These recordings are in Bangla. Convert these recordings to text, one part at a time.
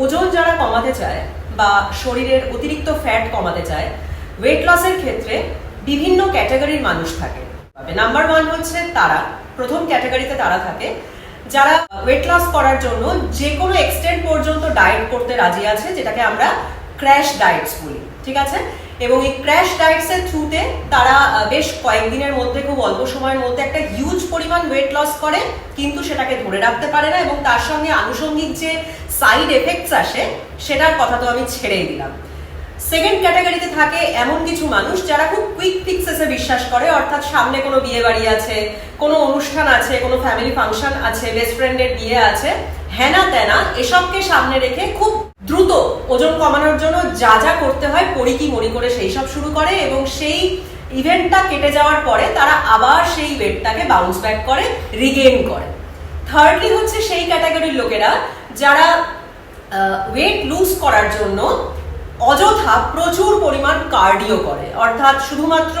ওজন যারা কমাতে চায় বা শরীরের অতিরিক্ত ফ্যাট কমাতে চায় ওয়েট লসের ক্ষেত্রে বিভিন্ন ক্যাটাগরির মানুষ থাকে। নাম্বার ওয়ান হচ্ছে তারা। প্রথম ক্যাটাগরিতে তারা থাকে। যারা ওয়েট লস করার জন্য যে কোনো এক্সটেন্ট পর্যন্ত ডায়েট করতে রাজি আছে, যেটাকে আমরা ক্র্যাশ ডায়েটস বলি। ঠিক আছে? এবং এই ক্র্যাশ ডায়েটস এর থ্রুতে তারা বেশ কয়েকদিনের মধ্যে খুব অল্প সময়ের মধ্যে একটা হিউজ পরিমাণ ওয়েট লস করে, কিন্তু সেটাকে ধরে রাখতে পারে না এবং তার সঙ্গে আনুষঙ্গিক যে সাইড এফেক্টস আসে, সেটার কথা তো আমি ছেড়েই দিলাম। সেকেন্ড ক্যাটাগরিতে থাকে এমন কিছু মানুষ যারা খুব কুইক ফিক্সেসে বিশ্বাস করে, অর্থাৎ সামনে কোনো বিয়ে বাড়ি আছে, কোনো অনুষ্ঠান আছে, কোনো ফ্যামিলি ফাংশন আছে বেস্ট ফ্রেন্ডের বিয়ে আছে হ্যানা ত্যানা এসবকে সামনে রেখে খুব দ্রুত ওজন কমানোর জন্য যা যা করতে হয় পড়ি কি মরি করে সেই সব শুরু করে এবং সেই ইভেন্টটা কেটে যাওয়ার পরে তারা আবার সেই ওয়েটটাকে বাউন্স ব্যাক করে রিগেইন করে। থার্ডলি হচ্ছে সেই ক্যাটাগরির লোকেরা যারা ওয়েট লুজ করার জন্য অযথা প্রচুর পরিমাণ কার্ডিও করে। অর্থাৎ শুধুমাত্র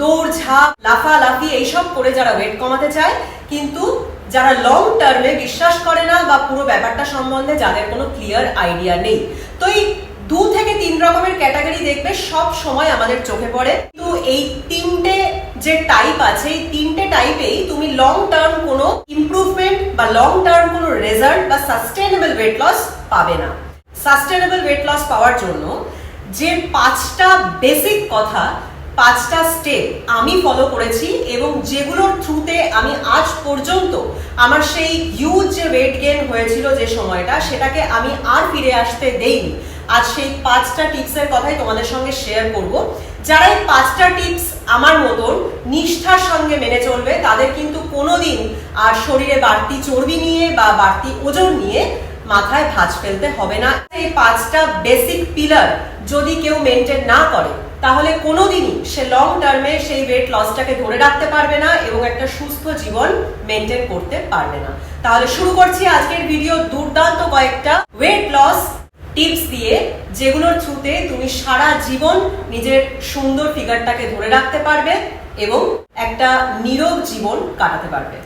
দৌড় ঝাঁপ লাফালাফি এইসব করে যারা ওয়েট কমাতে চায়, কিন্তু যারা লং টার্মে বিশ্বাস করে না বা পুরো ব্যাপারটা সম্বন্ধে যাদের কোনো ক্লিয়ার আইডিয়া নেই। তো এই দু থেকে তিন রকমের ক্যাটাগরি দেখবে, সব সময় আমাদের চোখে পড়ে। কিন্তু এই তিনটে যে টাইপ আছে, এই তিনটে টাইপেই তুমি লং টার্ম কোনো ইমপ্রুভমেন্ট বা লং টার্ম কোনো রেজাল্ট বা সাস্টেনেবল ওয়েট লস পাবে না। সাস্টেনেবল ওয়েট লস পাওয়ার জন্য যে পাঁচটা বেসিক কথা পাঁচটা স্টেপ আমি ফলো করেছি এবং যেগুলোর থ্রুতে আমি আজ পর্যন্ত আমার সেই হিউজ যে ওয়েট গেন হয়েছিল যে সময়টা, সেটাকে আমি আর ফিরে আসতে দেইনি। আজ সেই পাঁচটা টিপসের কথাই তোমাদের সঙ্গে শেয়ার করব। যারা এই পাঁচটা টিপস আমার মতন নিষ্ঠার সঙ্গে মেনে চলবে, তাদের কিন্তু কোনোদিন আর শরীরে বাড়তি চর্বি নিয়ে বা বাড়তি ওজন নিয়ে মাথায় ভাঁজ ফেলতে হবে না। এই পাঁচটা বেসিক পিলার যদি কেউ মেনটেন না করে তাহলে কোনোদিনই সে লং টার্মে সেই ওয়েট লসটাকে ধরে রাখতে পারবে না এবং একটা সুস্থ জীবন মেনটেন করতে পারবে না। তাহলে শুরু করছি আজকের ভিডিও দুর্দান্ত কয়েকটা ওয়েট লস টিপস দিয়ে, যেগুলোর থ্রুতে তুমি সারা জীবন নিজের সুন্দর ফিগারটাকে ধরে রাখতে পারবে এবং একটা নীরব জীবন কাটাতে পারবে।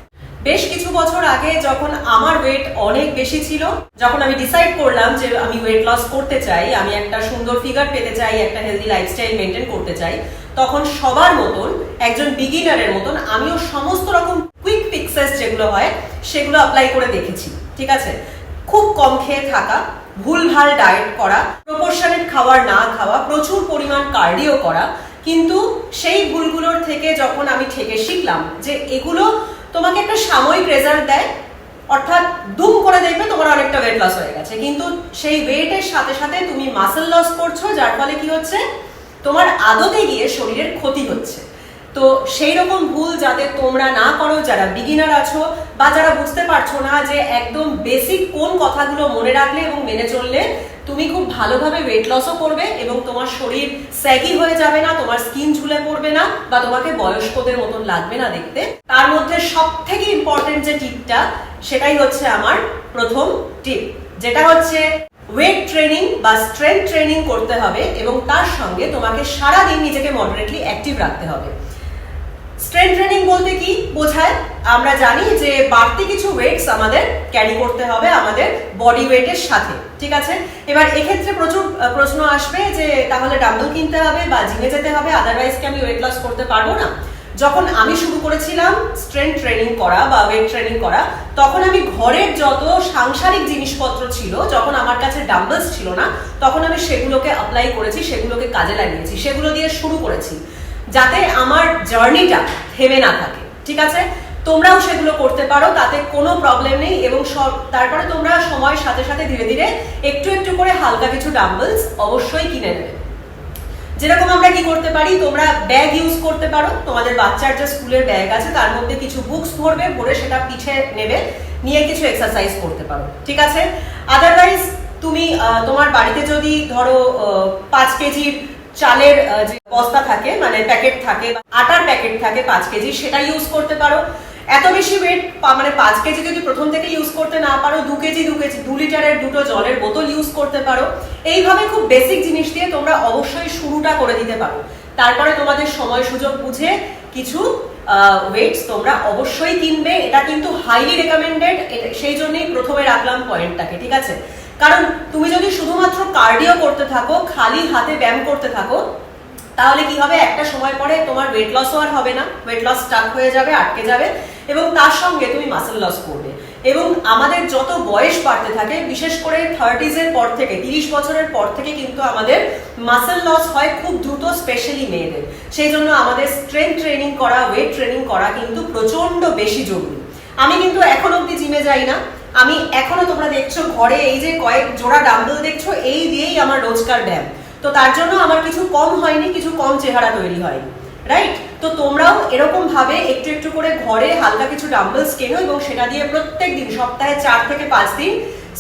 বেশ কিছু বছর আগে যখন আমার ওয়েট অনেক বেশি ছিল, যখন আমি ডিসাইড করলাম যে আমি ওয়েট লস করতে চাই, আমি একটা সুন্দর ফিগার পেতে চাই, একটা হেলদি লাইফস্টাইল মেনটেন করতে চাই, তখন সবার মতন, একজন বিগিনারের মতন আমিও সমস্ত রকম কুইক ফিক্সেস যেগুলো হয়, সেগুলো অ্যাপ্লাই করে দেখেছি, ঠিক আছে? খুব কম খেয়ে থাকা, ভুলভাল ডায়েট করা প্রপোর্শনেট খাবার না খাওয়া, প্রচুর পরিমাণ কার্ডিও করা, কিন্তু সেই ভুলগুলোর থেকে যখন আমি থেকে শিখলাম যে এগুলো তোমাকে একটা সাময়িক রেজাল্ট দেয়, অর্থাৎ দুম করে দেখবে তোমার অনেকটা ওয়েট লস হয়ে গেছে। কিন্তু সেই ওয়েটের সাথে সাথে তুমি মাসেল লস করছ, যার ফলে কি হচ্ছে? তোমার আদতে গিয়ে শরীরের ক্ষতি হচ্ছে। তো সেই রকম ভুল যাতে তোমরা না করো, যারা বিগিনার আছো বা যারা বুঝতে পারছ না যে একদম বেসিক কোন কথাগুলো মনে রাখলে এবং মেনে চললে তুমি খুব ভালোভাবে ওয়েট লসও করবে এবং তোমার শরীর স্যাগি হয়ে যাবে না, তোমার স্কিন ঝুলে পড়বে না বা তোমাকে বয়স্কদের মতন লাগবে না দেখতে। তার মধ্যে সব থেকে ইম্পর্টেন্ট যে টিপটা সেটাই হচ্ছে আমার প্রথম টিপ যেটা হচ্ছে ওয়েট ট্রেনিং বা স্ট্রেংথ ট্রেনিং করতে হবে এবং তার সঙ্গে তোমাকে সারা দিন নিজেকে মডারেটলি অ্যাক্টিভ রাখতে হবে। স্ট্রেংথ ট্রেনিং বলতে কি বোঝায়? আমরা জানি যে বাড়তি কিছু ওয়েটস আমাদের ক্যারি করতে হবে আমাদের বডি ওয়েটের সাথে। ঠিক আছে? এবার এক্ষেত্রে প্রচুর প্রশ্ন আসবে যে তাহলে ডাম্বল কিনতে হবে বা জিমে যেতে হবে আদারওয়াইজ কি আমি ওয়েট লস করতে পারব না? যখন আমি শুরু করেছিলাম স্ট্রেংথ ট্রেনিং করা বা ওয়েট ট্রেনিং করা, তখন আমি ঘরের যত সাংসারিক জিনিসপত্র ছিল, যখন আমার কাছে ডাম্বলস ছিল না, তখন আমি সেগুলোকে অ্যাপ্লাই করেছি, সেগুলোকে কাজে লাগিয়েছি, সেগুলো দিয়ে শুরু করেছি। যাতে আমার জার্নিটা থেমে না থাকে, ঠিক আছে? তোমরাও সেগুলো করতে পারো, তাতে কোনো প্রবলেম নেই এবং তারপরে তোমরা সময়ের সাথে সাথে ধীরে ধীরে একটু একটু করে হালকা কিছু ডাম্বলস অবশ্যই কিনে নেবে। যেরকম আমরা কি করতে পারি, তোমরা ব্যাগ ইউজ করতে পারো, তোমাদের বাচ্চার যে স্কুলের ব্যাগ আছে, তার মধ্যে কিছু বুকস ভরবে, ভরে সেটা পিঠে নেবে, নিয়ে কিছু এক্সারসাইজ করতে পারো, ঠিক আছে? আদারওয়াইজ তুমি তোমার বাড়িতে যদি ধরো পাঁচ কেজির চালের যে বস্তা থাকে মানে প্যাকেট থাকে আটার প্যাকেট থাকে পাঁচ কেজি, সেটা ইউজ করতে পারো। এত বেশি ওয়েট মানে পাঁচ কেজি যদি প্রথম থেকে ইউজ করতে না পারো, দু কেজি দু কেজি, দু লিটারের দুটো জলের বোতল ইউজ করতে পারো। এইভাবে খুব বেসিক জিনিস দিয়ে তোমরা অবশ্যই শুরুটা করে দিতে পারো। তারপরে তোমাদের সময় সুযোগ বুঝে কিছু ওয়েটস তোমরা অবশ্যই কিনবে। এটা কিন্তু হাইলি রেকমেন্ডেড সেই জন্যই প্রথমে রাখলাম পয়েন্টটাকে ঠিক আছে? কারণ তুমি যদি শুধুমাত্র কার্ডিও করতে থাকো, খালি হাতে ব্যায়াম করতে থাকো তাহলে কি হবে? একটা সময় পরে তোমার ওয়েট লসও আর হবে না। ওয়েট লস স্টাক হয়ে যাবে, আটকে যাবে এবং তার সঙ্গে তুমি মাসেল লস করবে। এবং আমাদের যত বয়স বাড়তে থাকে, বিশেষ করে থার্টিজ এর পর থেকে, তিরিশ বছরের পর থেকে কিন্তু আমাদের মাসেল লস হয় খুব দ্রুত স্পেশালি মেয়েদের। সেই জন্য আমাদের স্ট্রেংথ ট্রেনিং করা ওয়েট ট্রেনিং করা কিন্তু প্রচণ্ড বেশি জরুরি। আমি কিন্তু এখন অব্দি জিমে যাই না। আমি এখনও তোমরা দেখছ, ঘরে এই যে কয়েক জোড়া ডাম্বেল দেখছ, এই দিয়েই আমার রোজকার ব্যায়াম। তো তার জন্য আমার কিছু কম হয়নি, কিছু কম চেহারা তৈরি হয়নি রাইট তো তোমরাও এরকম ভাবে একটু একটু করে ঘরে হালকা কিছু ডাম্বলস কেনো এবং সেটা দিয়ে প্রত্যেক দিন, সপ্তাহে চার থেকে পাঁচ দিন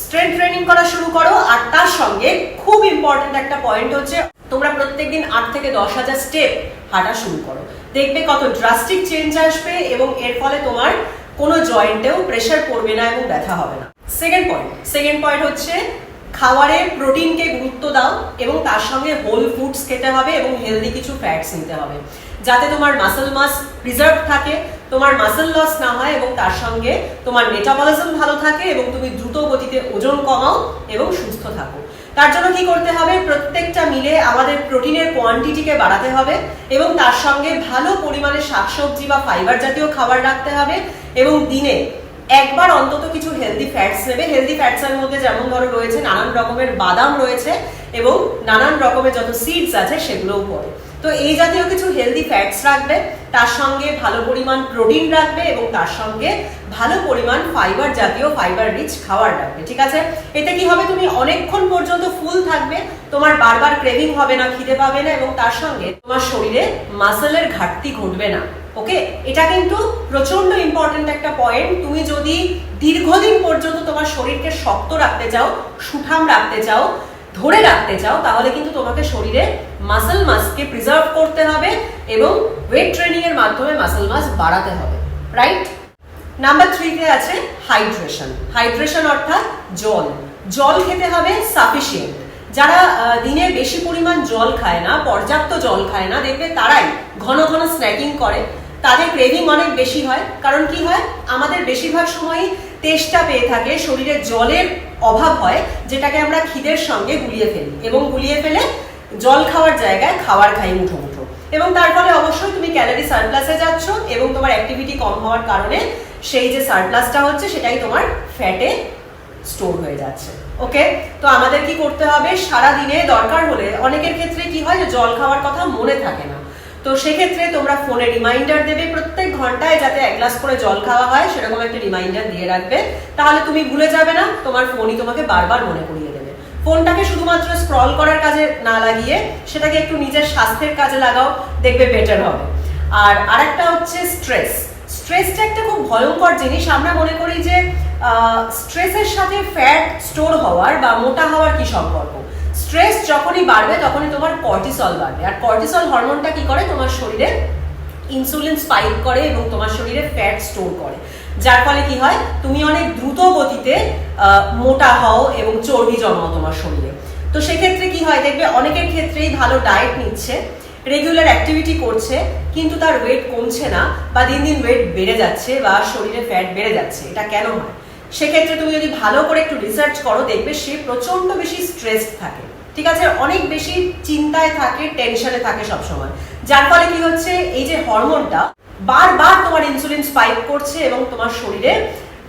স্ট্রেংথ ট্রেনিং করা শুরু করো। আর তার সঙ্গে খুব ইম্পর্টেন্ট একটা পয়েন্ট হচ্ছে, তোমরা প্রত্যেকদিন আট থেকে দশ হাজার স্টেপ হাঁটা শুরু করো। দেখবে কত ড্রাস্টিক চেঞ্জ আসবে এবং এর ফলে তোমার কোনো জয়েন্টেও প্রেশার পড়বে না এবং ব্যথা হবে না। সেকেন্ড পয়েন্ট সেকেন্ড পয়েন্ট হচ্ছে খাবারে প্রোটিনকে গুরুত্ব দাও এবং তার সঙ্গে হোল ফুডস খেতে হবে এবং হেলদি কিছু ফ্যাটস নিতে হবে। যাতে তোমার মাসেল মাস প্রিজার্ভ থাকে, তোমার মাসেল লস না হয় এবং তার সঙ্গে তোমার মেটাবলিজম ভালো থাকে এবং তুমি দ্রুত গতিতে ওজন কমাও এবং সুস্থ থাকো। তার জন্য কি করতে হবে? প্রত্যেকটা মিলে আমাদের প্রোটিনের কোয়ান্টিটিকে বাড়াতে হবে এবং তার সঙ্গে ভালো পরিমাণে শাকসবজি বা ফাইবার জাতীয় খাবার রাখতে হবে এবং দিনে একবার অন্তত কিছু হেলদি ফ্যাটস নেবে। হেলদি ফ্যাটস এর মধ্যে যেমন ধরো রয়েছে নানান রকমের বাদাম রয়েছে এবং নানান রকমের যত সিডস আছে সেগুলোও পড়ে। তো এই জাতীয় কিছু হেলদি ফ্যাটস রাখবে, তার সঙ্গে ভালো পরিমাণ প্রোটিন রাখবে এবং তার সঙ্গে ভালো পরিমাণ ফাইবার জাতীয় ফাইবার রিচ খাবার রাখবে, ঠিক আছে? এতে কি হবে? তুমি অনেকক্ষণ পর্যন্ত ফুল থাকবে, তোমার বারবার ক্রেভিং হবে না, খিদে পাবে না এবং তার সঙ্গে তোমার শরীরে মাসেলের ঘাটতি ঘটবে না। ওকে এটা কিন্তু প্রচণ্ড ইম্পর্টেন্ট একটা পয়েন্ট তুমি যদি দীর্ঘদিন পর্যন্ত তোমার শরীরকে শক্ত রাখতে চাও, সুঠাম রাখতে চাও, ধরে রাখতে চাও, তাহলে কিন্তু তোমাকে শরীরে মাসেল মাসকে প্রিজার্ভ করতে হবে এবং ওয়েট ট্রেনিং এর মাধ্যমে মাসেল মাস বাড়াতে হবে রাইট নাম্বার থ্রিতে আছে হাইড্রেশন হাইড্রেশন অর্থাৎ জল। জল খেতে হবে সাফিসিয়েন্ট যারা দিনে বেশি পরিমাণ জল খায় না, পর্যাপ্ত জল খায় না, দেখবে তারাই ঘন ঘন স্ন্যাকিং করে। তাদের ক্রেভিং অনেক বেশি হয়। কারণ কি হয়? আমাদের বেশিরভাগ সময়ই তেষ্টা পেয়ে থাকে, শরীরে জলের অভাব হয়, যেটাকে আমরা খিদের সঙ্গে গুলিয়ে ফেলি এবং গুলিয়ে ফেলে জল খাওয়ার জায়গায় খাবার খাই মুঠো মুঠো এবং তার ফলে অবশ্যই তুমি ক্যালোরি সারপ্লাসে যাচ্ছ এবং তোমার অ্যাক্টিভিটি কম হওয়ার কারণে সেই যে সারপ্লাসটা হচ্ছে, সেটাই তোমার ফ্যাটে স্টোর হয়ে যাচ্ছে। ওকে তো আমাদের কি করতে হবে? সারা দিনে দরকার হলে অনেকের ক্ষেত্রে কি হয় যে জল খাওয়ার কথা মনে থাকে না। তো সেক্ষেত্রে তোমরা ফোনে রিমাইন্ডার দেবে প্রত্যেক ঘন্টায় যাতে এক গ্লাস করে জল খাওয়া হয়, সেরকম একটা রিমাইন্ডার দিয়ে রাখবে। তাহলে তুমি ভুলে যাবে না, তোমার ফোনই তোমাকে বারবার মনে করিয়ে দেবে। ফোনটাকে শুধুমাত্র স্ক্রল করার কাজে না লাগিয়ে সেটাকে একটু নিজের স্বাস্থ্যের কাজে লাগাও, দেখবে বেটার হবে। আর আরেকটা হচ্ছে স্ট্রেস স্ট্রেসটা একটা খুব ভয়ঙ্কর জিনিস। আমরা মনে করি যে স্ট্রেসের সাথে ফ্যাট স্টোর হওয়ার বা মোটা হওয়ার কি সম্পর্ক? স্ট্রেস যখনই বাড়বে, তখনই তোমার কর্টিসল বাড়বে। আর কর্টিসল হরমোনটা কি করে? তোমার শরীরে ইনসুলিন স্পাইক করে এবং তোমার শরীরে ফ্যাট স্টোর করে। যার ফলে কি হয়? তুমি অনেক দ্রুত গতিতে মোটা হও এবং চর্বি জন্মাও তোমার শরীরে। তো সেক্ষেত্রে কি হয়? দেখবে অনেকের ক্ষেত্রেই ভালো ডায়েট নিচ্ছে রেগুলার অ্যাক্টিভিটি করছে, কিন্তু তার ওয়েট কমছে না বা দিন দিন ওয়েট বেড়ে যাচ্ছে বা শরীরে ফ্যাট বেড়ে যাচ্ছে। এটা কেন হয়? সেক্ষেত্রে তুমি যদি ভালো করে একটু রিসার্চ করো, দেখবে সে প্রচণ্ড বেশি স্ট্রেসড থাকে। ঠিক আছে? অনেক বেশি চিন্তায় থাকে টেনশনে থাকে সবসময়। যার ফলে কি হচ্ছে? এই যে হরমোনটা বারবার তোমার ইনসুলিন স্পাইক করছে এবং তোমার শরীরে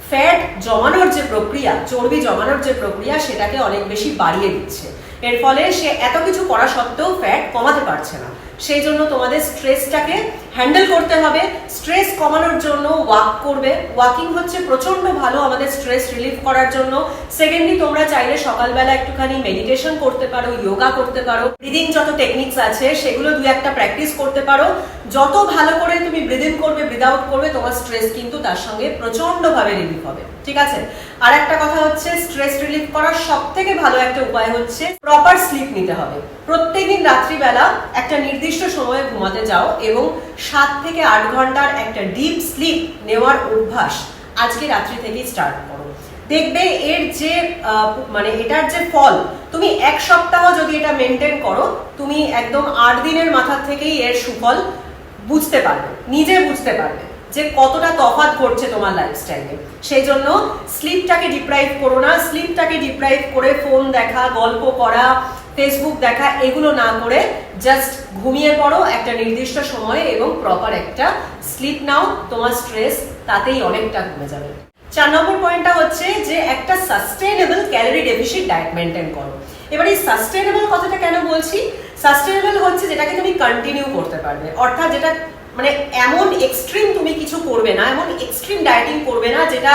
ফ্যাট জমানোর যে প্রক্রিয়া, চর্বি জমানোর যে প্রক্রিয়া, সেটাকে অনেক বেশি বাড়িয়ে দিচ্ছে। এর ফলে সে এত কিছু করা সত্ত্বেও ফ্যাট কমাতে পারছে না। সেই জন্য তোমাদের স্ট্রেসটাকে হ্যান্ডেল করতে হবে, স্ট্রেস কমানোর জন্য ওয়াক করবে। ওয়াকিং হচ্ছে প্রচণ্ড ভালো আমাদের স্ট্রেস রিলিফ করার জন্য। সেকেন্ডলি তোমরা চাইলে সকালবেলা একটুখানি মেডিটেশন করতে পারো যোগা করতে পারো। ব্রিদিং যত টেকনিক্স আছে, সেগুলো দু একটা প্র্যাকটিস করতে পারো। যত ভালো করে তুমি ব্রিদিং করবে ব্রিদ করবে, তোমার স্ট্রেস কিন্তু তার সঙ্গে প্রচণ্ড ভাবে রিলিফ হবে। ঠিক আছে? আর একটা কথা হচ্ছে স্ট্রেস রিলিফ করার সব থেকে ভালো একটা উপায় হচ্ছে প্রপার স্লিপ নিতে হবে। প্রত্যেকদিন রাত্রিবেলা একটা নির্দিষ্ট সময়ে ঘুমাতে যাও এবং সাত থেকে আট ঘণ্টার একটা ডিপ স্লিপ নেওয়ার অভ্যাস আজকে রাত্রি থেকেই স্টার্ট করো। দেখবে এর যে মানে এটার যে ফল, তুমি এক সপ্তাহ যদি এটা মেনটেন করো, তুমি একদম আট দিনের মাথা থেকেই এর সুফল বুঝতে পারবে, নিজে বুঝতে পারবে যে কতটা তফাৎ ঘটছে তোমার লাইফস্টাইলে সেই জন্য স্লিপটাকে ডিপ্রাইভ করো না স্লিপটাকে ডিপ্রাইভ করে ফোন দেখা, গল্প করা ফেসবুক দেখা, এগুলো না করে জাস্ট ঘুমিয়ে পড়ো, একটা নির্দিষ্ট সময়ে এবং প্রপার একটা স্লিপ নাও, তোমার স্ট্রেস তাতেই অনেকটা কমে যাবে। চার নম্বর পয়েন্টটা হচ্ছে যে একটা sustainable calorie deficit diet maintain করো। এবার এই সাস্টেনেবল কথাটা কেন বলছি? সাস্টেনেবল হচ্ছে যেটাকে তুমি কন্টিনিউ করতে পারবে। অর্থাৎ যেটা মানে এমন এক্সট্রিম তুমি কিছু করবে না, এমন এক্সট্রিম ডায়েটিং করবে না, যেটা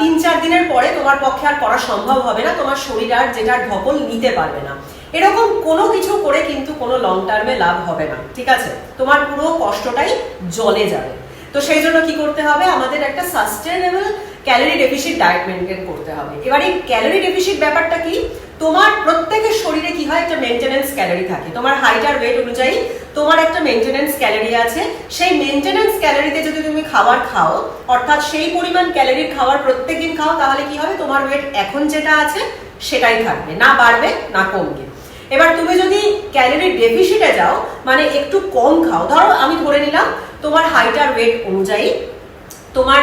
তিন চার দিনের পরে তোমার পক্ষে আর করা সম্ভব হবে না, তোমার শরীর আর যেটা ঢকল নিতে পারবে না। এরকম কোনো কিছু করে কিন্তু কোনো লং টার্মে লাভ হবে না, ঠিক আছে? তোমার পুরো কষ্টটাই জলে যাবে। তো সেই জন্য কি করতে হবে? আমাদের একটা sustainable calorie deficit diet maintain করতে হবে। এবার এই ক্যালোরি ডেফিসিট ব্যাপারটা কি? তোমার প্রত্যেকের শরীরে কি হয়? একটা মেনটেনেন্স ক্যালোরি থাকে। তোমার হাইট আর ওয়েট অনুযায়ী তোমার একটা মেনটেনেন্স ক্যালোরি আছে। সেই মেনটেনেন্স ক্যালোরিতে যদি তুমি খাবার খাও, অর্থাৎ সেই পরিমাণ ক্যালোরির খাবার প্রত্যেকদিন খাও, তাহলে কি হবে? তোমার ওয়েট এখন যেটা আছে, সেটাই থাকবে। না বাড়বে, না কমবে। এবার তুমি যদি ক্যালোরি ডেফিসিটে যাও মানে একটু কম খাও, ধরো আমি ধরে নিলাম তোমার হাইট আর ওয়েট অনুযায়ী তোমার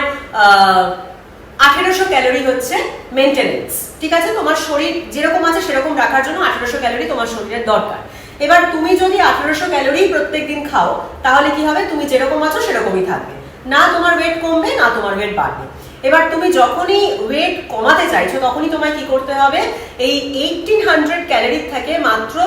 আঠেরোশো ক্যালোরি হচ্ছে মেনটেনেন্স ঠিক আছে? তোমার শরীর যেরকম আছে সেরকম রাখার জন্য আঠেরোশো ক্যালোরি তোমার শরীরের দরকার। এবার তুমি যদি আঠেরোশো ক্যালোরি প্রত্যেকদিন খাও, তাহলে কি হবে? তুমি যেরকম আছো সেরকমই থাকবে। না তোমার ওয়েট কমবে, না তোমার ওয়েট বাড়বে। এবার তুমি যখনই ওয়েট কমাতে চাইছো, তখনই তোমায় কি করতে হবে? এই এইটিন হান্ড্রেড ক্যালোরির থেকে মাত্র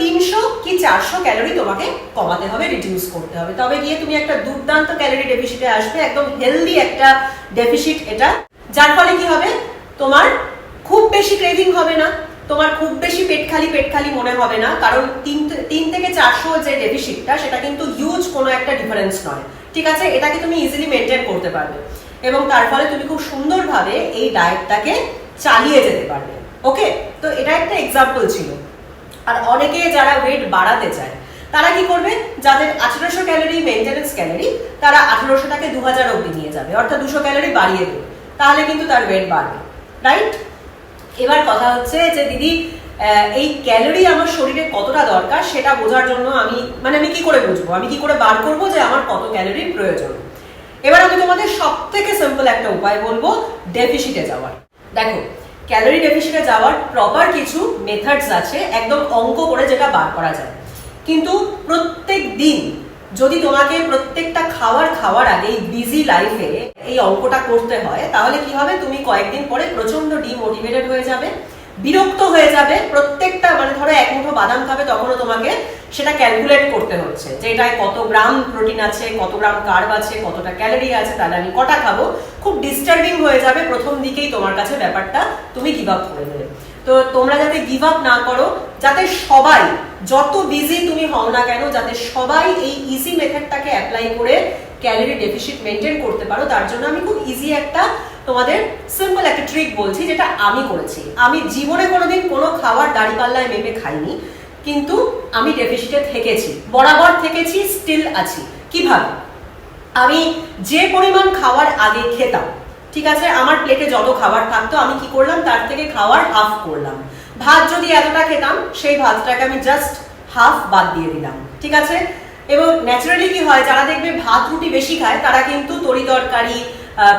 তিনশো কি চারশো ক্যালোরি তোমাকে কমাতে হবে রিডিউস করতে হবে। তবে গিয়ে তুমি একটা দুর্দান্ত ক্যালোরি ডেফিসিটে আসবে, একদম হেলদি একটা ডেফিসিট এটা। যার ফলে কি হবে? তোমার খুব বেশি ক্রেভিং হবে না, তোমার খুব বেশি পেট খালি পেট খালি মনে হবে না, কারণ তিন তিন থেকে চারশো যে ডেফিসিটটা সেটা কিন্তু হিউজ কোনো একটা ডিফারেন্স নয়। ঠিক আছে? এটাকে তুমি ইজিলি মেনটেন করতে পারবে। এবং তার ফলে তুমি খুব সুন্দরভাবে এই ডায়েটটাকে চালিয়ে যেতে পারবে। ওকে? তো এটা একটা এক্সাম্পল ছিল। আর অনেকে যারা ওয়েট বাড়াতে চায়, তারা কি করবে? যাদের আঠেরোশো ক্যালোরি মেনটেনেন্স ক্যালোরি তারা আঠেরোশোটাকে দু হাজার অব্দি নিয়ে যাবে। অর্থাৎ দুশো ক্যালোরি বাড়িয়ে দেবে। তাহলে কিন্তু তার ওয়েট বাড়বে। রাইট এবার কথা হচ্ছে যে, দিদি এই ক্যালোরি আমার শরীরে কতটা দরকার সেটা বোঝার জন্য আমি মানে আমি কি করে বুঝব? আমি কি করে বার করব যে আমার কত ক্যালোরির প্রয়োজন? এবার আমি তোমাদের সব থেকে সিম্পল একটা উপায় বলব ডেফিসিটে যাওয়ার। দেখো ক্যালোরি ডেফিসিটে যাওয়ার প্রপার কিছু মেথডস আছে, একদম অঙ্ক করে যেটা বার করা যায়। কিন্তু প্রত্যেক দিন যদি তোমাকে প্রত্যেকটা খাবার খাওয়ার আগে এই বিজি লাইফে এই অঙ্কটা করতে হয়, তাহলে কি হবে? তুমি কয়েকদিন পরে প্রচণ্ড ডিমোটিভেটেড হয়ে যাবে। বিরক্ত হয়ে যাবে। প্রত্যেকটা মানে ধরো এক মুঠো বাদাম খাবে, তখনও তোমাকে সেটা ক্যালকুলেট করতে হচ্ছে। যে এটায় কত গ্রাম প্রোটিন আছে, কত গ্রাম কার্ব আছে, কতটা ক্যালোরি আছে, তাহলে আমি কটা খাব। খুব ডিস্টার্বিং হয়ে যাবে প্রথম দিকেই তোমার কাছে ব্যাপারটা তুমি গিভ আপ করে দেবে। তো তোমরা যাতে গিভ আপ না করো, যাতে সবাই, যত বিজি তুমি হও না কেন, যাতে সবাই এই ইজি মেথডটাকে অ্যাপ্লাই করে ক্যালোরি ডেফিসিট মেনটেন করতে পারো, তার জন্য আমি খুব ইজি একটা তোমাদের সিম্পল একটা ট্রিক বলছি, যেটা আমি করেছি। আমি জীবনে কোনোদিন কোনো খাবার দাড়িপাল্লায় মেপে খাইনি, কিন্তু আমি ডেফিসিটে থেকেছি। বরাবর থেকেছি স্টিল আছি। কীভাবে? আমি যে পরিমাণ খাবার আগে খেতাম, ঠিক আছে, আমার প্লেটে যত খাবার থাকতো, আমি কি করলাম? তার থেকে খাওয়ার হাফ করলাম। ভাত যদি এতটা খেতাম, সেই ভাতটাকে আমি জাস্ট হাফ বাদ দিয়ে দিলাম, ঠিক আছে? এবং ন্যাচারালি কি হয়, যারা দেখবে ভাত রুটি বেশি খায়, তারা কিন্তু তরি তরকারি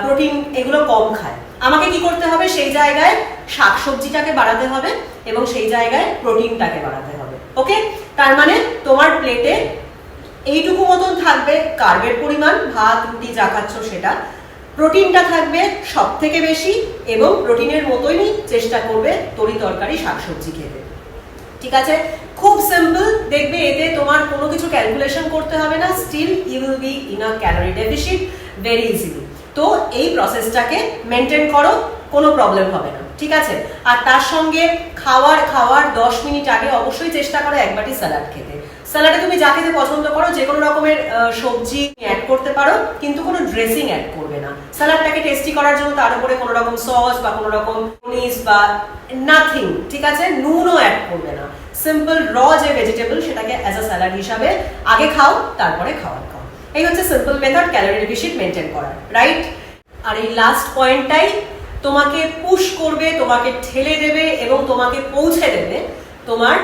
প্রোটিন এগুলো কম খায়। আমাকে কি করতে হবে? সেই জায়গায় শাকসবজিটাকে বাড়াতে হবে এবং সেই জায়গায় প্রোটিনটাকে বাড়াতে হবে। ওকে? তার মানে তোমার প্লেটে এইটুকু মতন থাকবে কার্বের পরিমাণ, ভাত, রুটি, যা খাচ্ছ সেটা। প্রোটিনটা থাকবে সব থেকে বেশি এবং প্রোটিনের মতোই চেষ্টা করবে তরি তরকারি, শাকসবজি খেতে। ঠিক আছে? খুব সিম্পল দেখবে এতে তোমার কোনো কিছু ক্যালকুলেশন করতে হবে না। Still you will be in a calorie deficit very easily তো এই প্রসেসটাকে মেনটেন করো, কোনো প্রবলেম হবে না, ঠিক আছে? আর তার সঙ্গে খাওয়ার খাওয়ার দশ মিনিট আগে অবশ্যই চেষ্টা করো এক বাটি স্যালাড খেতে। স্যালাডে তুমি যা খেতে পছন্দ করো, যে কোনো রকমের সবজি অ্যাড করতে পারো, কিন্তু কোনো ড্রেসিং অ্যাড করবে না। স্যালাডটাকে টেস্টি করার জন্য তার উপরে কোনো রকম সস বা কোনো রকম মিস বা নাথিং ঠিক আছে? নুনও অ্যাড করবে না। সিম্পল র যে ভেজিটেবল সেটাকে অ্যাজ আ স্যালাড হিসাবে আগে খাও, তারপরে খাওয়ার খাও। এই হচ্ছে simple method calorie deficit maintain করার রাইট আর এই লাস্ট পয়েন্টটাই তোমাকে পুশ করবে, তোমাকে ঠেলে দেবে এবং তোমাকে পৌঁছে দেবে তোমার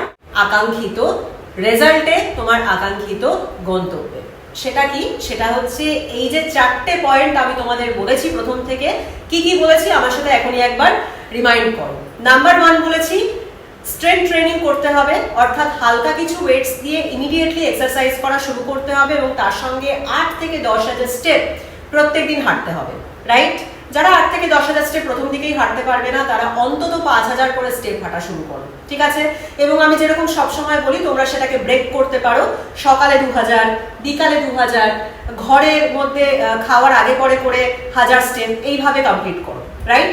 আকাঙ্ক্ষিত রেজাল্টে তোমার আকাঙ্ক্ষিত গন্তব্যে। সেটা কি? সেটা হচ্ছে এই যে চারটে পয়েন্ট আমি তোমাদের বলেছি প্রথম থেকে, কি কি বলেছি? আমার সাথে এখনই একবার রিমাইন্ড করো। নাম্বার ওয়ান বলেছি স্ট্রেংথ ট্রেনিং করতে হবে, অর্থাৎ হালকা কিছু ওয়েটস দিয়ে ইমিডিয়েটলি এক্সারসাইজ করা শুরু করতে হবে এবং তার সঙ্গে আট থেকে দশ হাজার স্টেপ প্রত্যেকদিন হাঁটতে হবে রাইট যারা আট থেকে দশ হাজার স্টেপ প্রথম দিকেই হাঁটতে পারবে না, তারা অন্তত পাঁচ হাজার করে স্টেপ হাঁটা শুরু করো, ঠিক আছে? এবং আমি যেরকম সবসময় বলি, তোমরা সেটাকে ব্রেক করতে পারো, সকালে দু হাজার, বিকালে দু হাজার, ঘরের মধ্যে খাওয়ার আগে পরে করে হাজার স্টেপ এইভাবে কমপ্লিট করো রাইট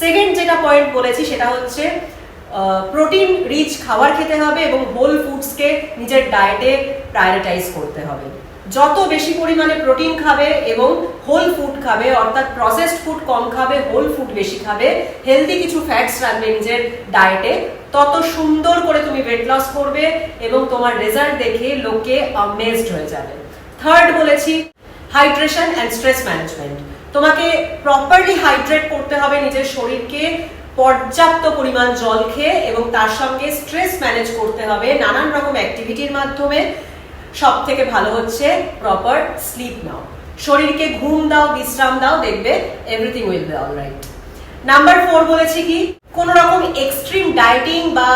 সেকেন্ড যেটা পয়েন্ট বলেছি, সেটা হচ্ছে প্রোটিন রিচ খাবার খেতে হবে এবং হোল ফুডসকে নিজের ডায়েটে প্রায়োরিটাইজ করতে হবে। যত বেশি পরিমাণে প্রোটিন খাবে এবং হোল ফুড খাবে, অর্থাৎ প্রসেসড ফুড কম খাবে হোল ফুড বেশি খাবে হেলদি কিছু ফ্যাটস রাখবে নিজের ডায়েটে তত সুন্দর করে তুমি ওয়েট লস করবে এবং তোমার রেজাল্ট দেখে লোকে আমেজড হয়ে যাবে। থার্ড বলেছি হাইড্রেশন অ্যান্ড স্ট্রেস ম্যানেজমেন্ট তোমাকে প্রপারলি হাইড্রেট করতে হবে নিজের শরীরকে পর্যাপ্ত পরিমাণ জল খেয়ে এবং তার সঙ্গে স্ট্রেস ম্যানেজ করতে হবে। নানান রকম অ্যাক্টিভিটির মাধ্যমে। সব থেকে ভালো হচ্ছে প্রপার স্লিপ নাও। শরীরকে ঘুম দাও, বিশ্রাম দাও, দেখবে everything will be alright number four বলেছি কি? কোন রকম এক্সট্রিম ডায়েটিং বা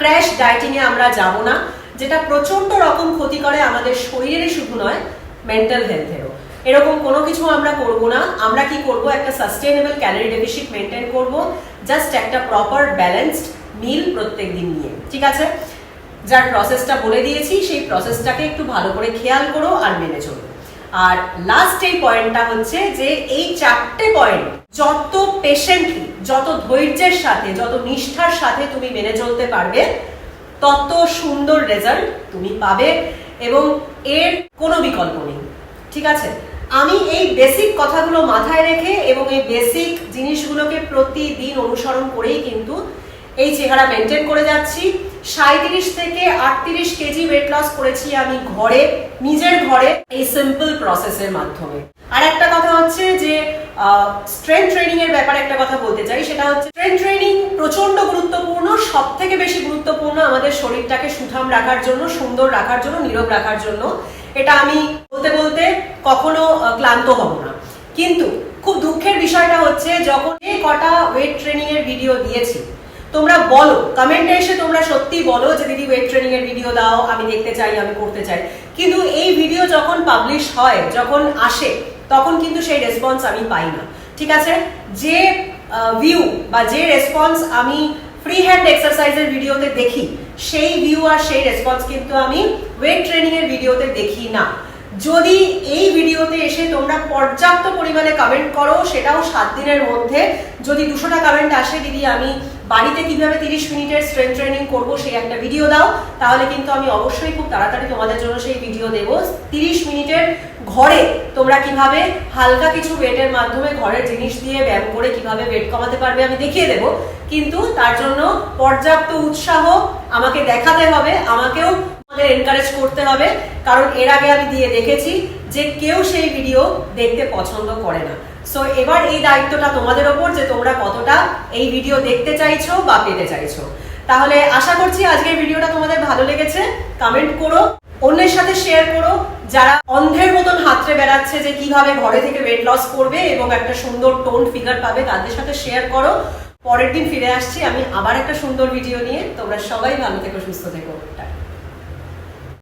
ক্র্যাশ ডায়েটিং এ আমরা যাব না। যেটা প্রচণ্ড রকম ক্ষতি করে আমাদের শরীরেরই শুধু নয় মেন্টাল হেলথেরও এরকম কোনো কিছু আমরা করব না। আমরা কি করব? একটা সাস্টেনেবল ক্যালোরি ডেফিসিট মেনটেন করব। জাস্ট একটা প্রপার ব্যালেন্সড মিল প্রত্যেক দিন নিয়ে। ঠিক আছে? যার প্রসেসটা বলে দিয়েছি, সেই প্রসেসটাকে একটু ভালো করে খেয়াল করো আর মেনে চলো। আর লাস্ট এই পয়েন্টটা হচ্ছে যে, এই চারটে পয়েন্ট যত পেশেন্টলি যত ধৈর্যের সাথে, যত নিষ্ঠার সাথে তুমি মেনে চলতে পারবে, তত সুন্দর রেজাল্ট তুমি পাবে এবং এর কোনো বিকল্প নেই। ঠিক আছে? আমি এই বেসিক কথাগুলো মাথায় রেখে এবং এই বেসিক জিনিসগুলোকে প্রতিদিন অনুসরণ করেই কিন্তু এই চেহারা মেনটেন করে যাচ্ছি। সাঁত্রিশ থেকে আটত্রিশ কেজি ওয়েট লস করেছি আমি ঘরে, নিজের ঘরে, এই সিম্পল প্রসেসের মাধ্যমে। আর একটা কথা হচ্ছে যে স্ট্রেংথ ট্রেনিং এর ব্যাপারে একটা কথা বলতে চাই, সেটা হচ্ছে স্ট্রেংথ ট্রেনিং প্রচণ্ড গুরুত্বপূর্ণ সব থেকে বেশি গুরুত্বপূর্ণ আমাদের শরীরটাকে সুঠাম রাখার জন্য, সুন্দর রাখার জন্য, নীরব রাখার জন্য। এটা আমি বলতে বলতে কখনো ক্লান্ত হব না। কিন্তু খুব দুঃখের বিষয়টা হচ্ছে, যখন এই কটা ওয়েট ট্রেনিং এর ভিডিও দিয়েছি, তোমরা বলো কমেন্টে এসে তোমরা সত্যি বলো যে, দিদি ওয়েট ট্রেনিং এর ভিডিও দাও, আমি দেখতে চাই, আমি করতে চাই। কিন্তু এই ভিডিও যখন পাবলিশ হয়, যখন আসে তখন কিন্তু সেই রেসপন্স আমি পাই না। ঠিক আছে? যে ভিউ বা যে রেসপন্স আমি ফ্রি হ্যান্ড এক্সারসাইজের ভিডিওতে দেখি, সেই ভিউ আর সেই রেসপন্স কিন্তু আমি ওয়েট ট্রেনিং এর ভিডিওতে দেখি না। যদি এই ভিডিওতে এসে তোমরা পর্যাপ্ত পরিমাণে কমেন্ট করো, সেটাও সাত দিনের মধ্যে। যদি দুশোটা কমেন্ট আসে, দিদি, আমি বাড়িতে কীভাবে তিরিশ মিনিটের স্ট্রেংথ ট্রেনিং করব, সেই একটা ভিডিও দাও। তাহলে কিন্তু আমি অবশ্যই খুব তাড়াতাড়ি তোমাদের জন্য সেই ভিডিও দেবো। তিরিশ মিনিটের ঘরে তোমরা কীভাবে হালকা কিছু ওয়েটের মাধ্যমে ঘরের জিনিস দিয়ে ব্যায়াম করে কীভাবে ওয়েট কমাতে পারবে আমি দেখিয়ে দেবো। কিন্তু তার জন্য পর্যাপ্ত উৎসাহ আমাকে দেখাতে হবে, আমাকেও আমাদের এনকারেজ করতে হবে। কারণ এর আগে আমি দিয়ে দেখেছি যে কেউ সেই ভিডিও দেখতে পছন্দ করে না। সো এবার এই দায়িত্বটা তোমাদের ওপর যে তোমরা কতটা এই ভিডিও দেখতে চাইছো বা পেতে চাইছো। তাহলে আশা করছি আজকের ভিডিওটা তোমাদের ভালো লেগেছে। কমেন্ট করো, অন্যের সাথে শেয়ার করো যারা অন্ধের মতন হাতরে বেড়াচ্ছে যে কীভাবে ঘরে থেকে ওয়েট লস করবে এবং একটা সুন্দর টোন ফিগার পাবে, তাদের সাথে শেয়ার করো। পরের দিন ফিরে আসছি, আমি আবার একটা সুন্দর ভিডিও নিয়ে। তোমরা সবাই ভালো থেকো, সুস্থ থেকো।